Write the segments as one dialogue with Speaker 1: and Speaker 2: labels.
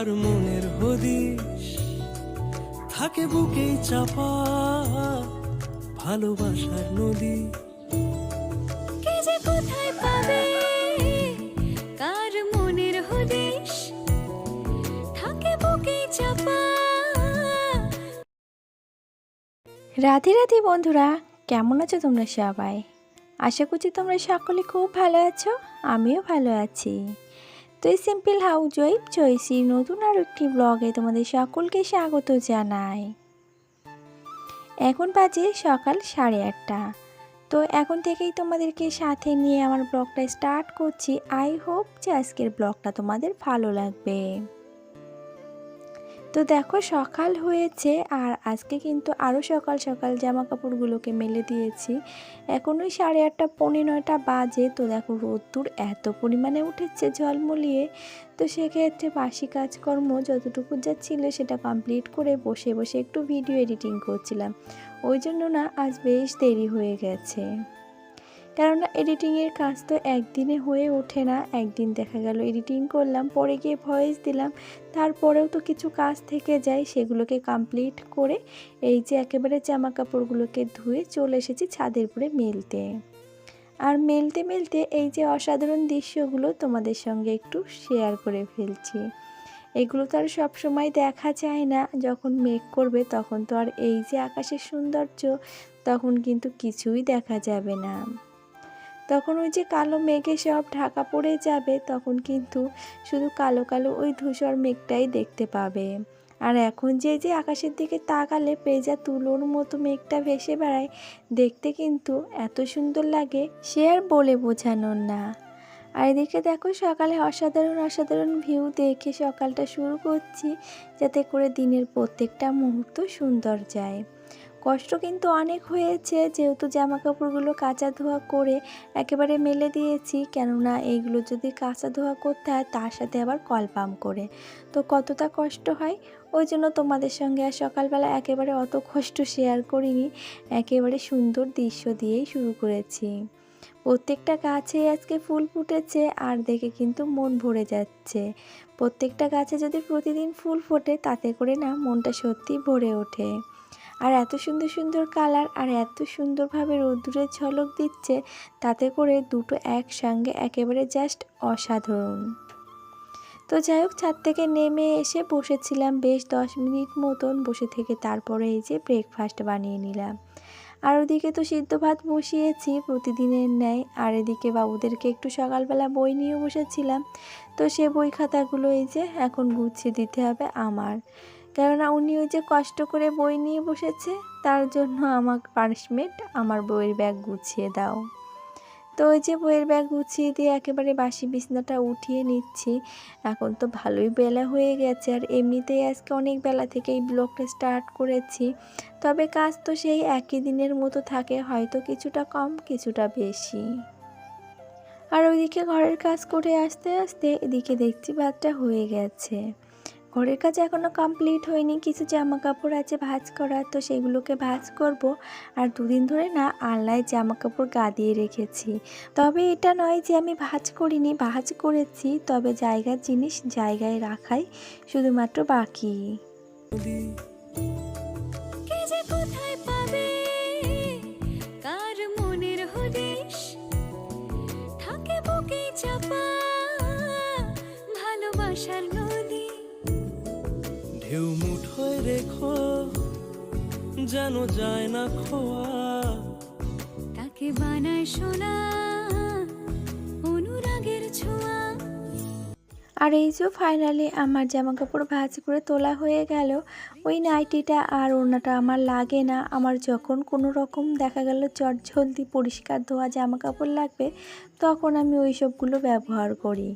Speaker 1: কার মনের হদিশ। থাকে বুকেই চাপা ভালোবাসার নদী।
Speaker 2: কে যে কোথায় পাবে? কার মনের হদিশ? থাকে বুকে চাপা।
Speaker 3: রাধে রাধে বন্ধুরা কেমন আছো তোমরা সবাই? আশা করছি তোমরা সকলে খুব ভালো আছো আমিও ভালো আছি। তো এই সিম্পল হাউস ওয়াইফ চয়েসি নতুন আর একটি ব্লগে তোমাদের সকলকে স্বাগত জানাই। এখন বাজে সকাল সাড়ে আটটা। তো এখন থেকেই তোমাদেরকে সাথে নিয়ে আমার ব্লগটা স্টার্ট করছি। আই হোপ যে আজকের ব্লগটা তোমাদের ভালো লাগবে। তো দেখো সকাল হয়েছে আর আজকে কিন্তু আরও সকাল সকাল জামা কাপড়গুলোকে মেলে দিয়েছি। এখন ওই সাড়ে আটটা, পৌনে নয়টা বাজে। তো দেখো রোদ্দুর এত পরিমাণে উঠেছে ঝলমলিয়ে তো সেক্ষেত্রে বাসি কাজকর্ম যতটুকু যা ছিল সেটা কমপ্লিট করে বসে বসে একটু ভিডিও এডিটিং করছিলাম। ওই জন্য না আজ বেশ দেরি হয়ে গেছে। কেননা এডিটিংয়ের কাজ তো একদিনে হয়ে ওঠে না, একদিন দেখা গেল এডিটিং করলাম, পরে গিয়ে ভয়েস দিলাম, তারপরেও তো কিছু কাজ থেকে যায়, সেগুলোকে কমপ্লিট করে এই যে একেবারে জামা কাপড়গুলোকে ধুয়ে চলে এসেছি ছাদের উপরে মেলতে। আর মেলতে মেলতে এই যে অসাধারণ দৃশ্যগুলো তোমাদের সঙ্গে একটু শেয়ার করে ফেলছি। এগুলো তো আর সবসময় দেখা যায় না, যখন মেঘ করবে তখন তো আর এই যে আকাশের সৌন্দর্য, তখন কিন্তু কিছুই দেখা যাবে না। তখন ওই যে কালো মেঘে সব ঢাকা পড়ে যাবে, তখন কিন্তু শুধু কালো কালো ওই ধূসর মেঘটাই দেখতে পাবে। আর এখন যে যে আকাশের দিকে তাকালে পেজা তুলোর মতো মেঘটা ভেসে বেড়ায়, দেখতে কিন্তু এত সুন্দর লাগে, সে আর বলে বোঝানোর না। আর এদিকে দেখো সকালে অসাধারণ অসাধারণ ভিউ দেখে সকালটা শুরু করছি, যাতে করে দিনের প্রত্যেকটা মুহূর্ত সুন্দর যায়। কষ্ট কিন্তু অনেক হয়েছে, যেহেতু জামা কাপড়গুলো কাচা ধোয়া করে একেবারে মেলে দিয়েছি, কেননা এইগুলো যদি কাঁচা ধোয়া করতে হয় তার সাথে আবার কল পাম্প করে। তো কতটা কষ্ট হয়? ওই জন্য তোমাদের সঙ্গে আর সকালবেলা একেবারে অত কষ্ট শেয়ার করিনি, একেবারে সুন্দর দৃশ্য দিয়েই শুরু করেছি। প্রত্যেকটা গাছে আজকে ফুল ফুটেছে, আর দেখে কিন্তু মন ভরে যাচ্ছে। প্রত্যেকটা গাছে যদি প্রতিদিন ফুল ফোটে, তাতে করে না মনটা সত্যি ভরে ওঠে। আর এত সুন্দর সুন্দর কালার আর এত সুন্দরভাবে রোদ্দুরের ঝলক দিচ্ছে, তাতে করে দুটো একসঙ্গে একেবারে জাস্ট অসাধারণ। তো যাই হোক, ছাদ থেকে নেমে এসে বসেছিলাম বেশ দশ মিনিট মতন, বসে থেকে তারপরে এই যে ব্রেকফাস্ট বানিয়ে নিলাম। আর ওদিকে তো সিদ্ধ ভাত বসিয়েছি, প্রতিদিনের ন্যায়। আর এদিকে বাবুদেরকে একটু সকালবেলা বই নিয়ে বসেছিলাম। তো সে বই খাতাগুলো এই যে এখন গুছিয়ে দিতে হবে আমার। কেননা উনি ওই যে কষ্ট করে বই নিয়ে বসেছে, তার জন্য আমার পানিশমেন্ট আমার বইয়ের ব্যাগ গুছিয়ে দাও। তো ওই যে বইয়ের ব্যাগ গুছিয়ে দিয়ে একেবারে বাসি বিছনাটা উঠিয়ে নিচ্ছি। এখন তো ভালোই বেলা হয়ে গেছে আর এমনিতেই আজকে অনেক বেলা থেকে এই ব্লগটা স্টার্ট করেছি। তবে কাজ তো সেই একই দিনের মতো থাকে, হয়তো কিছুটা কম, কিছুটা বেশি। আর ওইদিকে ঘরের কাজ করে আসতে আসতে এদিকে দেখছি ভাতটা হয়ে গেছে। ঘরের কাজ এখনও কমপ্লিট হয়নি। কিছু জামা কাপড় আছে ভাজ করার তো সেগুলোকে ভাজ করব। আর দুদিন ধরে না আলনায় জামা কাপড় গা দিয়ে রেখেছি। তবে এটা নয় যে আমি ভাজ করিনি, ভাজ করেছি। তবে জায়গার জিনিস জায়গায় রাখাই শুধুমাত্র বাকি।
Speaker 1: ঢেউ মুঠোয় রেখো যেন যায় না খোয়া।
Speaker 2: তাকে বানায় সোনা অনুরাগের ছোঁয়া।
Speaker 3: আর এই যে ফাইনালি আমার জামা কাপড় ভাঁজ করে তোলা হয়ে গেল ওই নাইটিটা আর ওড়নাটা আমার লাগে না। আমার যখন কোনো রকম দেখা গেল জলদি পরিষ্কার ধোয়া জামা কাপড় লাগবে তখন আমি ওই সবগুলো ব্যবহার করি।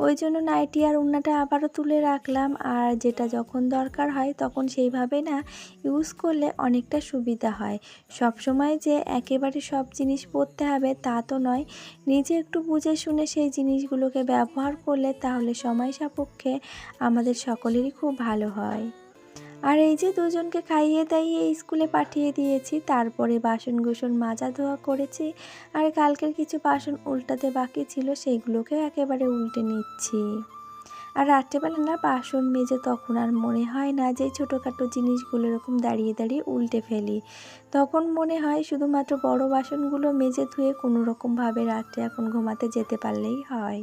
Speaker 3: ওই জন্য নাইটি আর ওড়নাটা আবারও তুলে রাখলাম। আর যেটা যখন দরকার হয় তখন সেইভাবে না ইউজ করলে অনেকটা সুবিধা হয়। সব সময় যে একেবারে সব জিনিস পরতে হবে তা তো নয়। নিজে একটু বুঝে শুনে সেই জিনিসগুলোকে ব্যবহার করলে তাহলে সময় সাপেক্ষে আমাদের সকলেরই খুব ভালো হয়। আর এই যে দুজনকে খাইয়ে দাইয়ে স্কুলে পাঠিয়ে দিয়েছি, তারপরে বাসন গোসন মাজা ধোয়া করেছি, আর কালকের কিছু বাসন উল্টাতে বাকি ছিল সেইগুলোকে একেবারে উল্টে নিচ্ছি। আর রাত্রেবেলা না বাসন মেজে তখন আর মনে হয় না যে ছোটোখাটো জিনিসগুলো এরকম দাঁড়িয়ে দাঁড়িয়ে উল্টে ফেলি। তখন মনে হয় শুধুমাত্র বড় বাসনগুলো মেজে ধুয়ে কোনো রকমভাবে রাত্রে এখন ঘুমাতে যেতে পারলেই হয়।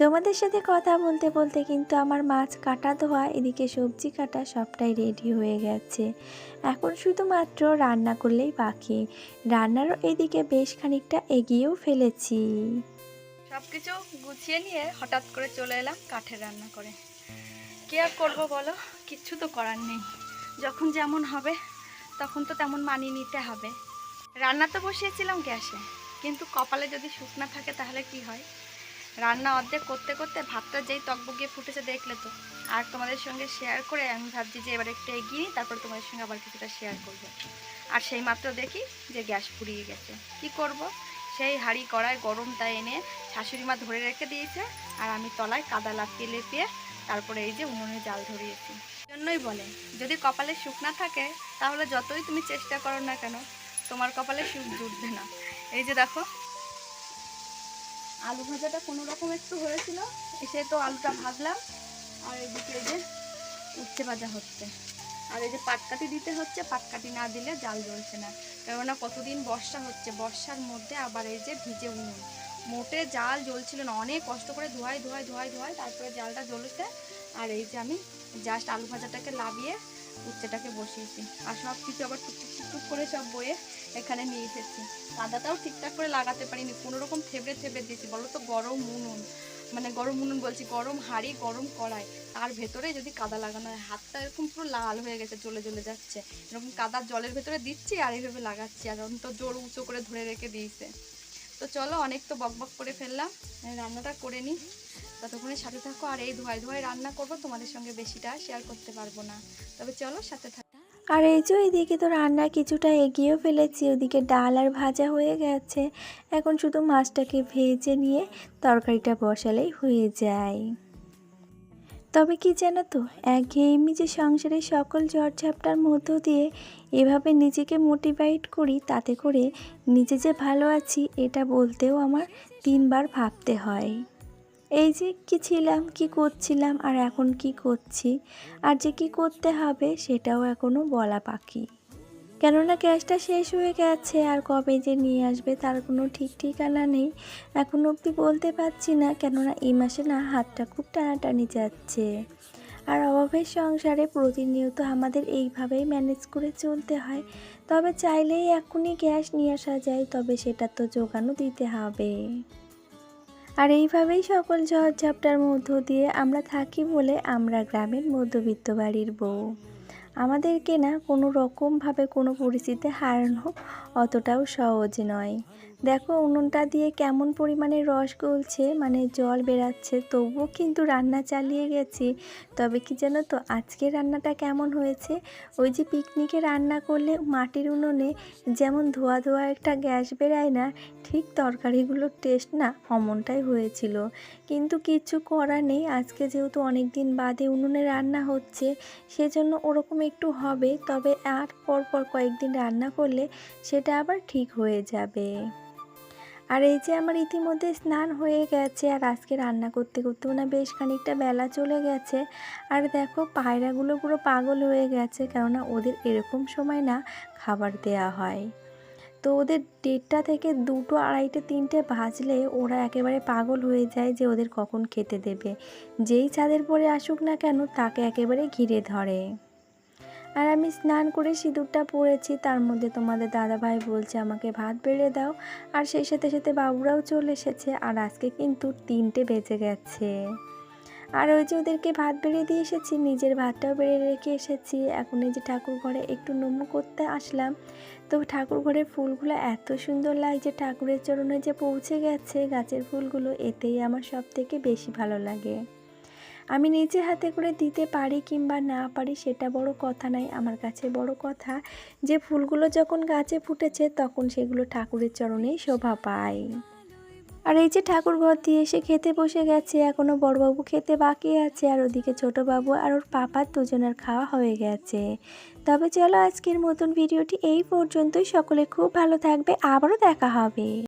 Speaker 3: তোমাদের সাথে কথা বলতে বলতে কিন্তু আমার মাছ কাটা ধোয়া, এদিকে সবজি কাটা সবটাই রেডি হয়ে গেছে। এখন শুধুমাত্র রান্না করলেই বাকি। রান্নারও এদিকে বেশ খানিকটা এগিয়েও ফেলেছি।
Speaker 4: সব কিছু গুছিয়ে নিয়ে হঠাৎ করে চলে এলাম কাঠের রান্না করে। কি আর করব বলো? কিচ্ছু তো করার নেই। যখন যেমন হবে, তখন তো তেমন মানিয়ে নিতে হবে। রান্না তো বসিয়েছিলাম গ্যাসে, কিন্তু কপালে যদি শুকনা থাকে তাহলে কি হয়? রান্না অর্ধেক করতে করতে ভাতটা যেই টকবগিয়ে ফুটেছে দেখলে তো। আর তোমাদের সঙ্গে শেয়ার করে আমি ভাবছি যে এবার একটু এগিয়ে নিই, তারপর তোমাদের সঙ্গে আবার কিছুটা শেয়ার করব। আর সেই মাত্র দেখি যে গ্যাস ফুরিয়ে গেছে। কি করব? সেই হাঁড়ি কড়াই গরমটা এনে শাশুড়ি মা ধরে রেখে দিয়েছে আর আমি তলায় কাদা লাপিয়ে লেপিয়ে তারপরে এই যে উনুনে জাল ধরিয়েছি। জন্যই বলে যদি কপালে সুখ না থাকে তাহলে যতই তুমি চেষ্টা করো না কেন তোমার কপালে সুখ জুটবে না। এই যে দেখো আলু ভাজাটা কোনো রকম একটু হয়েছিল, এসে তো আলুটা ভাজলাম, আর এদিকে এই যে উচ্ছে ভাজা হচ্ছে। আর এই যে পাটকাঠি দিতে হচ্ছে পাটকাঠি না দিলে জাল জ্বলছে না। কেননা কতদিন বর্ষা হচ্ছে, বর্ষার মধ্যে আবার এই যে ভিজে উনুন। মোটে জাল জ্বলছিল না, অনেক কষ্ট করে ধোয়াই ধোয়াই ধোয়াই ধোয়াই, তারপরে জালটা জ্বলেছে। আর এই যে আমি জাস্ট আলু ভাজাটাকে লাভিয়ে উচ্ছেটাকে বসিয়েছি। আর সব কিছু আবার টুকটুক টুকটুক করে সব বয়ে এখানে নিয়ে এসেছি। কাদাটাও ঠিকঠাক করে লাগাতে পারিনি কোনো রকম থেবড়ে থেবড়ে দিয়েছি। বলো তো গরম উনুন মানে গরম উনুন বলছি, গরম হাড়ি, গরম কড়াই। তার ভেতরে যদি কাদা লাগানো হয়, হাতটা এরকম পুরো লাল হয়ে গেছে, জ্বলে জ্বলে যাচ্ছে। এরকম কাদা জলের ভেতরে দিচ্ছি আর এইভাবে লাগাচ্ছি, আর অন্ত জোর উঁচু করে ধরে রেখে দিয়েছে। তো চলো অনেক তো বক বক করে ফেললাম। রান্নাটা করে নিই। ততক্ষণে সাথে থাকো। আর এই ধোয়াই ধোয়াই রান্না করব, তোমাদের সঙ্গে বেশিটা শেয়ার করতে পারব না। তবে চলো সাথে থাকো।
Speaker 3: আর এই যে এদিকে তো রান্না কিছুটা এগিয়েও ফেলেছি। ওদিকে ডাল আর ভাজা হয়ে গেছে। এখন শুধু মাছটাকে ভেজে নিয়ে তরকারিটা বসালেই হয়ে যায়। তবে কি জানো তো, একঘেয়েমি যে সংসারের সকল ঝড়ঝাপটার মধ্য দিয়ে এভাবে নিজেকে মোটিভেট করি, তাতে করে নিজে যে ভালো আছি, এটা বলতেও আমার তিনবার ভাবতে হয়। এই যে কি ছিলাম, কি করছিলাম, আর এখন কি করছি, আর যে কি করতে হবে, সেটাও এখনও বলা বাকি। কেননা গ্যাসটা শেষ হয়ে গেছে, আর কবে যে নিয়ে আসবে তার কোনো ঠিক ঠিকানা নেই। এখন অবধি বলতে পারছি না, কেননা এই মাসে না হাতটা খুব টানাটানি যাচ্ছে। আর অভাবের সংসারে প্রতিনিয়ত আমাদের এইভাবেই ম্যানেজ করে চলতে হয়। তবে চাইলেই এখনই গ্যাস নিয়ে আসা যায়, তবে সেটা তো যোগানও দিতে হবে। আর এইভাবেই সকল ঝড়ঝাপটার মধ্য দিয়ে আমরা থাকি বলে আমরা গ্রামের মধ্যবিত্ত বাড়ির বউ। আমাদেরকে না কোনো রকমভাবে কোনো পরিস্থিতিতে হারানো অতটাও সহজ নয়। দেখো, উনুনটা দিয়ে কেমন পরিমাণে রস গলছে মানে জল বেরাচ্ছে, তবুও কিন্তু রান্না চালিয়ে গেছি। তবে কি জানো তো, আজকে রান্নাটা কেমন হয়েছে? ওই যে পিকনিকে রান্না করলে মাটির উনুনে যেমন ধোয়া ধোয়া একটা গ্যাস বেরায় না, ঠিক তরকারিগুলোর টেস্ট না অমনটাই হয়েছিল। কিন্তু কিছু করার নেই, আজকে যেহেতু অনেক দিন বাদে উনুনে রান্না হচ্ছে, সেজন্য ওরকম একটু হবে। তবে আর পর পরপর কয়েকদিন রান্না করলে সেটা আবার ঠিক হয়ে যাবে। আর এই যে আমার ইতিমধ্যে স্নান হয়ে গেছে, আর আজকে রান্না করতে করতেও না বেশ খানিকটা বেলা চলে গেছে। আর দেখো পায়রাগুলো পুরো পাগল হয়ে গেছে, কেননা ওদের এরকম সময় না খাবার দেয়া হয়। তো ওদের দেড়টা থেকে দুটো আড়াইটে, তিনটে ভাজলে ওরা একেবারে পাগল হয়ে যায় যে ওদের কখন খেতে দেবে। যেই চাঁদের পরে আসুক না কেন, তাকে একেবারে ঘিরে ধরে। আর আমি স্নান করে সিঁদুরটা পরেছি, তার মধ্যে তোমাদের দাদাভাই বলছে, আমাকে ভাত বেড়ে দাও। আর সেই সাথে সাথে বাবুরাও চলে এসেছে, আর আজকে কিন্তু তিনটে বেজে গেছে। আর ওই যে ওদেরকে ভাত বেড়ে দিয়ে এসেছি, নিজের ভাতটাও বেড়ে রেখে এসেছি। এখন এই যে ঠাকুর ঘরে একটু নমু করতে আসলাম। তো ঠাকুর ঘরের ফুলগুলো এত সুন্দর লাগছে, ঠাকুরের চরণে যে পৌঁছে গেছে গাছের ফুলগুলো, এতেই আমার সব থেকে বেশি ভালো লাগে। আমি নিজে হাতে করে দিতে পারি কিংবা না পারি সেটা বড় কথা নাই আমার কাছে বড় কথা যে ফুলগুলো যখন গাছে ফুটেছে তখন সেগুলো ঠাকুরের চরণেই শোভা পায়। আর এই যে ঠাকুর ঘর দিয়ে এসে খেতে বসে গেছে এখনও বড়বাবু খেতে বাকি আছে, আর ওদিকে ছোটোবাবু আর ওর পাপার দুজনের খাওয়া হয়ে গেছে। তবে চলো আজকের মতন ভিডিওটি এই পর্যন্তই। সকলে খুব ভালো থাকবে। আবারও দেখা হবে।